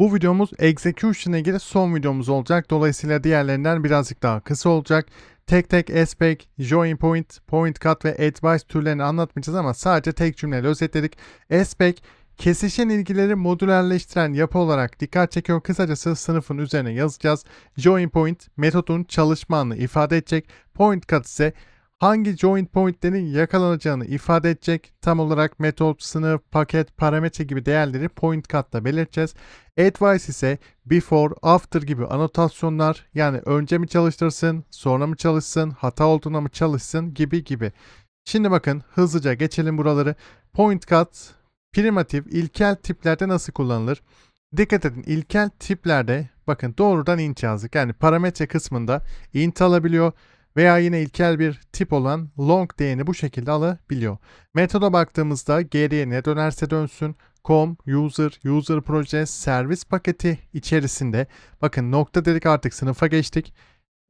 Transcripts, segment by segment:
Bu videomuz execution ile ilgili son videomuz olacak. Dolayısıyla diğerlerinden birazcık daha kısa olacak. Tek tek aspect, join point, point cut ve advice türlerini anlatmayacağız ama sadece tek cümleyle özetledik. Aspect, kesişen ilgileri modülerleştiren yapı olarak dikkat çekiyor. Kısacası sınıfın üzerine yazacağız. Join point, metodun çalışma anını ifade edecek. Point cut ise hangi join pointlerin yakalanacağını ifade edecek. Tam olarak metot, sınıf, paket, parametre gibi değerleri point cut'ta belirteceğiz. Advice ise before, after gibi anotasyonlar yani önce mi çalıştırsın, sonra mı çalışsın, hata olduğuna mı çalışsın gibi gibi. Şimdi bakın hızlıca geçelim buraları. Point cut, primitif, ilkel tiplerde nasıl kullanılır? Dikkat edin ilkel tiplerde bakın doğrudan int yazdık. Yani parametre kısmında int alabiliyor veya yine ilkel bir tip olan long değerini bu şekilde alabiliyor. Metoda baktığımızda geriye ne dönerse dönsün com, user, user proje, servis paketi içerisinde bakın nokta dedik artık sınıfa geçtik.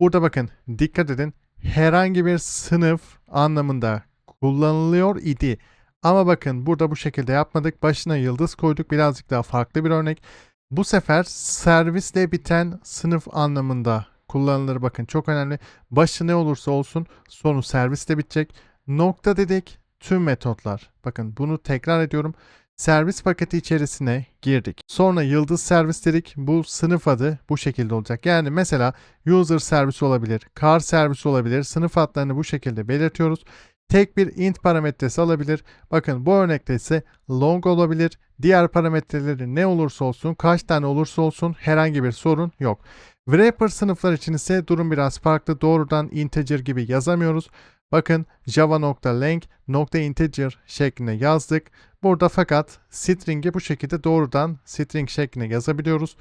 Burada bakın dikkat edin herhangi bir sınıf anlamında kullanılıyor idi. Ama bakın burada bu şekilde yapmadık. Başına yıldız koyduk. Birazcık daha farklı bir örnek. Bu sefer servisle biten sınıf anlamında kullanılır. Bakın çok önemli. Başı ne olursa olsun sonu servisle bitecek. Nokta dedik tüm metotlar. Bakın bunu tekrar ediyorum. Servis paketi içerisine girdik. Sonra yıldız servis dedik. Bu sınıf adı bu şekilde olacak. Yani mesela user servis olabilir, car servis olabilir. Sınıf adlarını bu şekilde belirtiyoruz. Tek bir int parametresi alabilir. Bakın bu örnekte ise long olabilir. Diğer parametreleri ne olursa olsun, kaç tane olursa olsun herhangi bir sorun yok. Wrapper sınıflar için ise durum biraz farklı. Doğrudan integer gibi yazamıyoruz. Bakın java.length.integer şeklinde yazdık. Burada fakat string'i bu şekilde doğrudan string şeklinde yazabiliyoruz.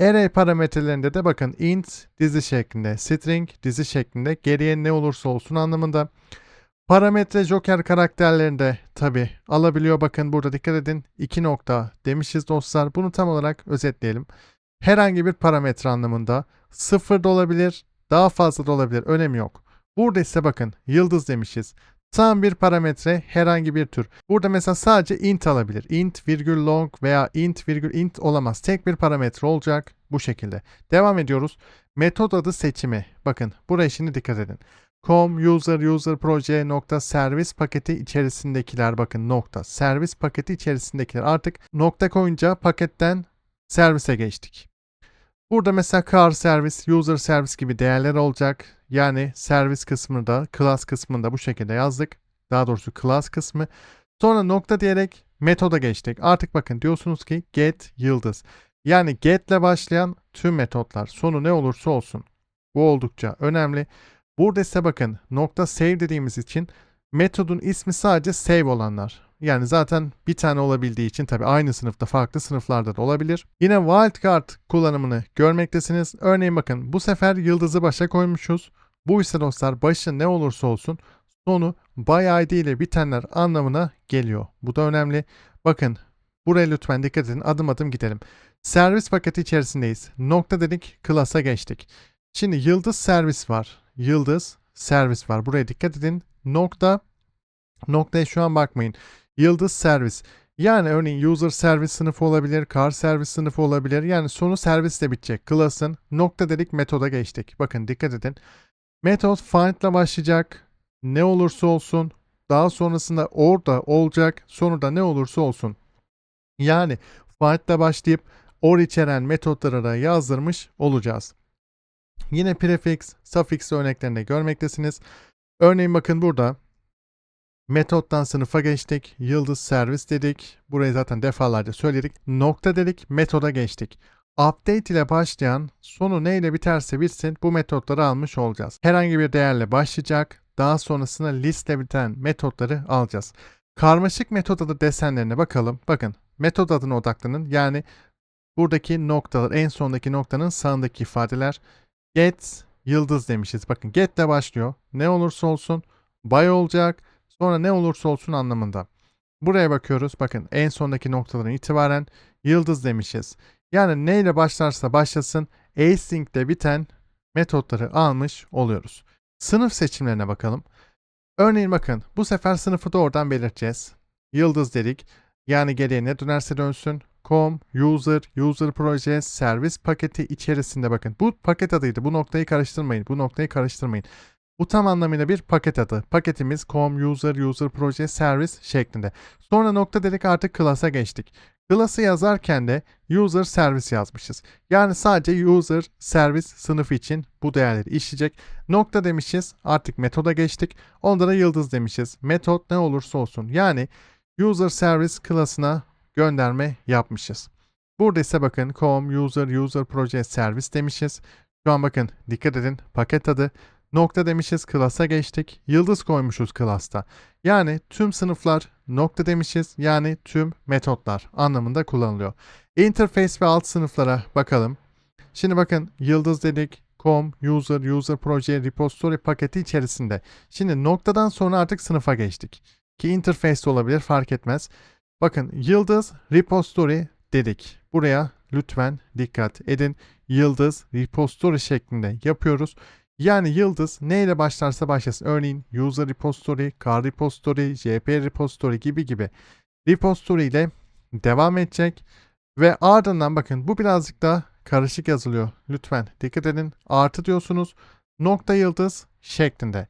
Array parametrelerinde de bakın int dizi şeklinde, string dizi şeklinde geriye ne olursa olsun anlamında. Parametre joker karakterlerinde tabi alabiliyor. Bakın burada dikkat edin. 2 nokta demişiz dostlar. Bunu tam olarak özetleyelim. Herhangi bir parametre anlamında sıfır da olabilir, daha fazla da olabilir. Önemi yok. Burada ise bakın yıldız demişiz. Tam bir parametre herhangi bir tür. Burada mesela sadece int alabilir. int virgül long veya int virgül int olamaz. Tek bir parametre olacak bu şekilde. Devam ediyoruz. Metot adı seçimi. Bakın buraya şimdi dikkat edin. com user user proje nokta servis paketi içerisindekiler bakın nokta servis paketi içerisindekiler artık nokta koyunca paketten servise geçtik. Burada mesela car servis, user servis gibi değerler olacak. Yani servis kısmında, class kısmında bu şekilde yazdık. Daha doğrusu class kısmı. Sonra nokta diyerek metoda geçtik. Artık bakın diyorsunuz ki get yıldız. Yani get ile başlayan tüm metotlar sonu ne olursa olsun. Bu oldukça önemli. Burada ise bakın nokta save dediğimiz için metodun ismi sadece save olanlar. Yani zaten bir tane olabildiği için tabi aynı sınıfta farklı sınıflarda da olabilir. Yine wildcard kullanımını görmektesiniz. Örneğin bakın bu sefer yıldızı başa koymuşuz. Bu ise dostlar başı ne olursa olsun sonu by id ile bitenler anlamına geliyor. Bu da önemli. Bakın buraya lütfen dikkat edin adım adım gidelim. Servis paketi içerisindeyiz. Nokta dedik klasa geçtik. Şimdi yıldız servis var. Yıldız servis var. Buraya dikkat edin. Nokta noktaya şu an bakmayın. Yıldız servis. Yani örneğin user servis sınıfı olabilir, car servis sınıfı olabilir. Yani sonu servisle bitecek. Class'ın nokta dedik metoda geçtik. Bakın dikkat edin. Metot find ile başlayacak. Ne olursa olsun. Daha sonrasında orada olacak. Sonu da ne olursa olsun. Yani find ile başlayıp or içeren metotlara da yazdırmış olacağız. Yine prefix, suffix örneklerinde görmektesiniz. Örneğin bakın burada Metottan sınıfa geçtik. Yıldız servis dedik. Burayı zaten defalarca söyledik. Nokta dedik. Metoda geçtik. Update ile başlayan sonu neyle biterse bitsin bu metotları almış olacağız. Herhangi bir değerle başlayacak. Daha sonrasında listle biten metotları alacağız. Karmaşık metot adı desenlerine bakalım. Bakın metot adına odaklanın. Yani buradaki noktalar en sondaki noktanın sağındaki ifadeler. Get yıldız demişiz. Bakın get ile başlıyor. Ne olursa olsun by olacak Sonra ne olursa olsun anlamında. Buraya bakıyoruz. Bakın en sondaki noktadan itibaren yıldız demişiz. Yani ne ile başlarsa başlasın async ile biten metotları almış oluyoruz. Sınıf seçimlerine bakalım. Örneğin bakın bu sefer sınıfı doğrudan belirteceğiz. Yıldız dedik. Yani geriye ne dönerse dönsün. com, user, user proje, servis paketi içerisinde bakın. Bu paket adıydı. Bu noktayı karıştırmayın. Bu noktayı karıştırmayın. Bu tam anlamıyla bir paket adı. Paketimiz com, user, user proje, servis şeklinde. Sonra nokta dedik artık class'a geçtik. Class'ı yazarken de user servis yazmışız. Yani sadece user servis sınıfı için bu değerleri işleyecek. Nokta demişiz artık metoda geçtik. Onda da yıldız demişiz. Metot ne olursa olsun. Yani user service class'ına gönderme yapmışız. Burada ise bakın com, user, user proje, servis demişiz. Şu an bakın dikkat edin paket adı. Nokta demişiz class'a geçtik. Yıldız koymuşuz class'ta. Yani tüm sınıflar nokta demişiz. Yani tüm metotlar anlamında kullanılıyor. Interface ve alt sınıflara bakalım. Şimdi bakın yıldız dedik. com, user, user proje, repository paketi içerisinde. Şimdi noktadan sonra artık sınıfa geçtik. Ki interface de olabilir fark etmez. Bakın yıldız repository dedik. Buraya lütfen dikkat edin. Yıldız repository şeklinde yapıyoruz. Yani yıldız neyle başlarsa başlasın. Örneğin user repository, car repository, jp repository gibi gibi repository ile devam edecek. Ve ardından bakın bu birazcık daha karışık yazılıyor. Lütfen dikkat edin. Artı diyorsunuz. Nokta yıldız şeklinde.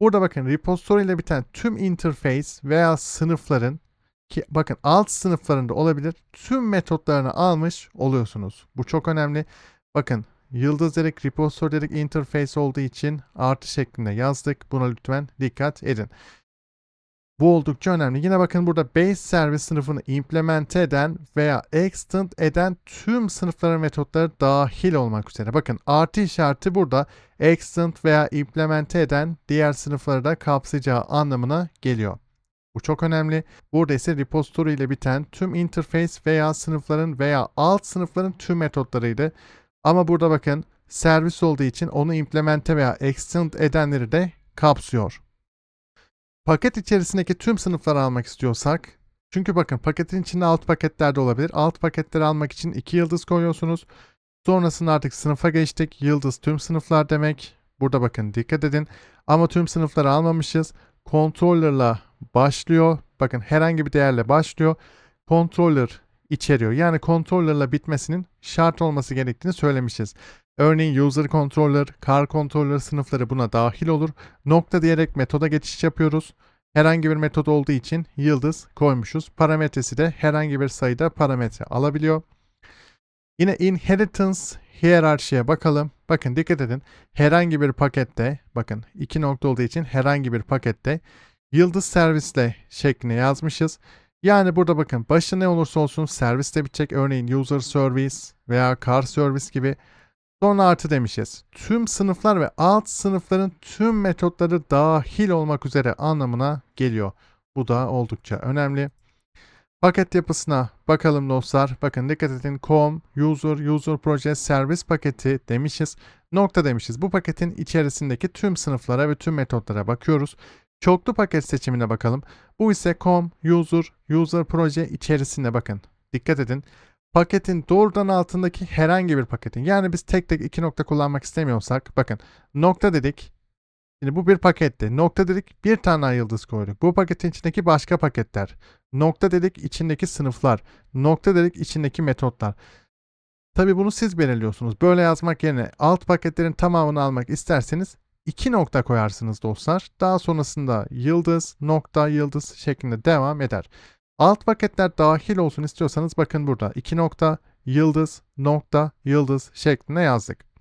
Burada bakın repository ile biten tüm interface veya sınıfların ki bakın alt sınıflarında olabilir tüm metotlarını almış oluyorsunuz. Bu çok önemli. Bakın yıldız dedik, repository dedik, interface olduğu için artı şeklinde yazdık. Buna lütfen dikkat edin. Bu oldukça önemli. Yine bakın burada base service sınıfını implemente eden veya extend eden tüm sınıfların metotları dahil olmak üzere. Bakın artı işareti burada extend veya implemente eden diğer sınıfları da kapsayacağı anlamına geliyor. Bu çok önemli. Burada ise repository ile biten tüm interface veya sınıfların veya alt sınıfların tüm metotlarıydı. Ama burada bakın servis olduğu için onu implemente veya extend edenleri de kapsıyor. Paket içerisindeki tüm sınıfları almak istiyorsak çünkü bakın paketin içinde alt paketler de olabilir. Alt paketleri almak için iki yıldız koyuyorsunuz. Sonrasında artık sınıfa geçtik. Yıldız tüm sınıflar demek. Burada bakın dikkat edin. Ama tüm sınıfları almamışız. Controller'la başlıyor. Bakın herhangi bir değerle başlıyor. Controller içeriyor. Yani controller'la bitmesinin şart olması gerektiğini söylemişiz. Örneğin user controller, car controller sınıfları buna dahil olur. Nokta diyerek metoda geçiş yapıyoruz. Herhangi bir metod olduğu için yıldız koymuşuz. Parametresi de herhangi bir sayıda parametre alabiliyor. Yine inheritance hiyerarşiye bakalım. Bakın dikkat edin. Herhangi bir pakette, bakın iki nokta olduğu için herhangi bir pakette yıldız servisle şeklinde yazmışız. Yani burada bakın başı ne olursa olsun serviste bitecek. Örneğin user service veya car service gibi. Sonra artı demişiz. Tüm sınıflar ve alt sınıfların tüm metotları dahil olmak üzere anlamına geliyor. Bu da oldukça önemli. Paket yapısına bakalım dostlar. Bakın dikkat edin. Com, user, user proje, servis paketi demişiz. Nokta demişiz. Bu paketin içerisindeki tüm sınıflara ve tüm metotlara bakıyoruz. Çoklu paket seçimine bakalım. Bu ise com, user, user proje içerisinde bakın. Dikkat edin. Paketin doğrudan altındaki herhangi bir paketin. Yani biz tek tek iki nokta kullanmak istemiyorsak bakın nokta dedik. Şimdi bu bir paketti. Nokta dedik bir tane yıldız koyduk. Bu paketin içindeki başka paketler. Nokta dedik içindeki sınıflar. Nokta dedik içindeki metotlar. Tabi bunu siz belirliyorsunuz. Böyle yazmak yerine alt paketlerin tamamını almak isterseniz iki nokta koyarsınız dostlar. Daha sonrasında yıldız, nokta, yıldız şeklinde devam eder. Alt paketler dahil olsun istiyorsanız bakın burada iki nokta, yıldız, nokta, yıldız şeklinde yazdık.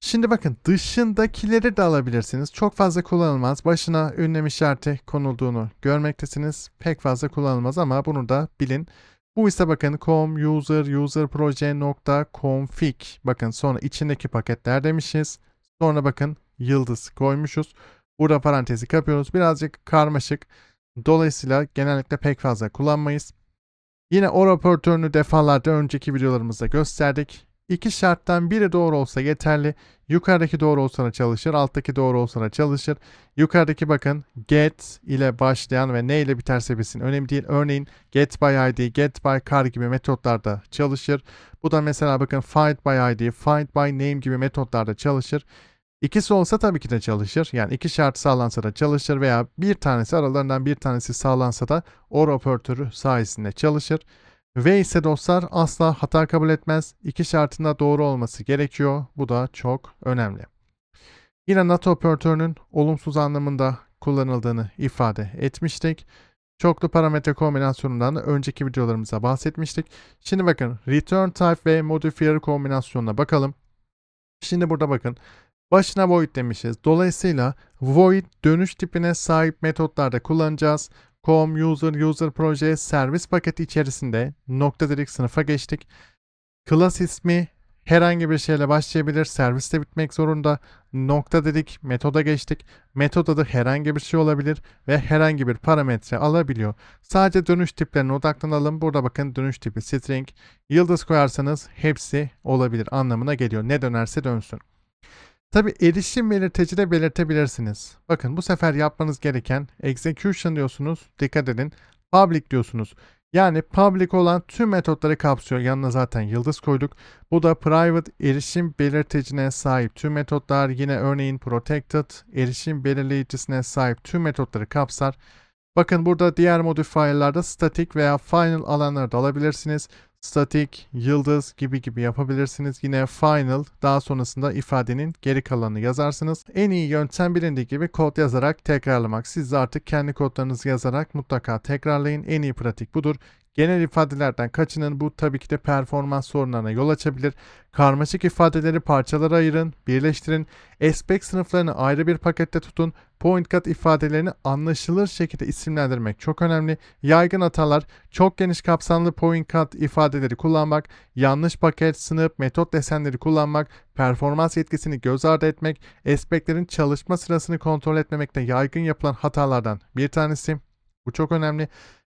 Şimdi bakın dışındakileri de alabilirsiniz. Çok fazla kullanılmaz. Başına ünlem işareti konulduğunu görmektesiniz. Pek fazla kullanılmaz ama bunu da bilin. Bu ise bakın com user user proje nokta config. Bakın sonra içindeki paketler demişiz. Sonra bakın yıldız koymuşuz. Burada parantezi kapıyoruz. Birazcık karmaşık. Dolayısıyla genellikle pek fazla kullanmayız. Yine o operatörünü defalarca önceki videolarımızda gösterdik. İki şarttan biri doğru olsa yeterli. Yukarıdaki doğru olsa da çalışır, alttaki doğru olsa da çalışır. Yukarıdaki bakın get ile başlayan ve ne ile biterse bitsin önemli değil. Örneğin get by id, get by car gibi metotlarda çalışır. Bu da mesela bakın find by id, find by name gibi metotlarda çalışır. İkisi olsa tabii ki de çalışır. Yani iki şart sağlansa da çalışır veya bir tanesi aralarından bir tanesi sağlansa da OR operatörü sayesinde çalışır. V ise dostlar asla hata kabul etmez. İki şartında doğru olması gerekiyor. Bu da çok önemli. Yine not operatörünün olumsuz anlamında kullanıldığını ifade etmiştik. Çoklu parametre kombinasyonundan da önceki videolarımızda bahsetmiştik. Şimdi bakın return type ve modifier kombinasyonuna bakalım. Şimdi burada bakın başına void demişiz. Dolayısıyla void dönüş tipine sahip metotlarda kullanacağız. com, user, user proje, servis paketi içerisinde nokta dedik sınıfa geçtik. Class ismi herhangi bir şeyle başlayabilir. Serviste bitmek zorunda. Nokta dedik metoda geçtik. Metod adı herhangi bir şey olabilir ve herhangi bir parametre alabiliyor. Sadece dönüş tiplerine odaklanalım. Burada bakın dönüş tipi string. Yıldız koyarsanız hepsi olabilir anlamına geliyor. Ne dönerse dönsün. Tabi erişim belirteci de belirtebilirsiniz. Bakın bu sefer yapmanız gereken execution diyorsunuz. Dikkat edin. Public diyorsunuz. Yani public olan tüm metotları kapsıyor. Yanına zaten yıldız koyduk. Bu da private erişim belirtecine sahip tüm metotlar. Yine örneğin protected erişim belirleyicisine sahip tüm metotları kapsar. Bakın burada diğer modifierlarda static veya final alanları da alabilirsiniz. Static, yıldız gibi gibi yapabilirsiniz. Yine final daha sonrasında ifadenin geri kalanını yazarsınız. En iyi yöntem bilindiği gibi kod yazarak tekrarlamak. Siz de artık kendi kodlarınızı yazarak mutlaka tekrarlayın. En iyi pratik budur. Genel ifadelerden kaçının bu tabii ki de performans sorunlarına yol açabilir. Karmaşık ifadeleri parçalara ayırın, birleştirin. Aspect sınıflarını ayrı bir pakette tutun. Point cut ifadelerini anlaşılır şekilde isimlendirmek çok önemli. Yaygın hatalar çok geniş kapsamlı point cut ifadeleri kullanmak, yanlış paket, sınıf, metot desenleri kullanmak, performans yetkisini göz ardı etmek, aspectlerin çalışma sırasını kontrol etmemekte yaygın yapılan hatalardan bir tanesi. Bu çok önemli.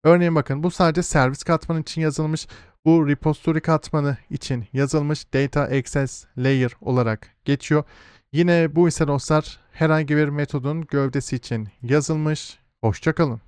Örneğin bakın bu sadece servis katmanı için yazılmış. Bu repository katmanı için yazılmış data access layer olarak geçiyor. Yine bu ise dostlar herhangi bir metodun gövdesi için yazılmış. Hoşçakalın.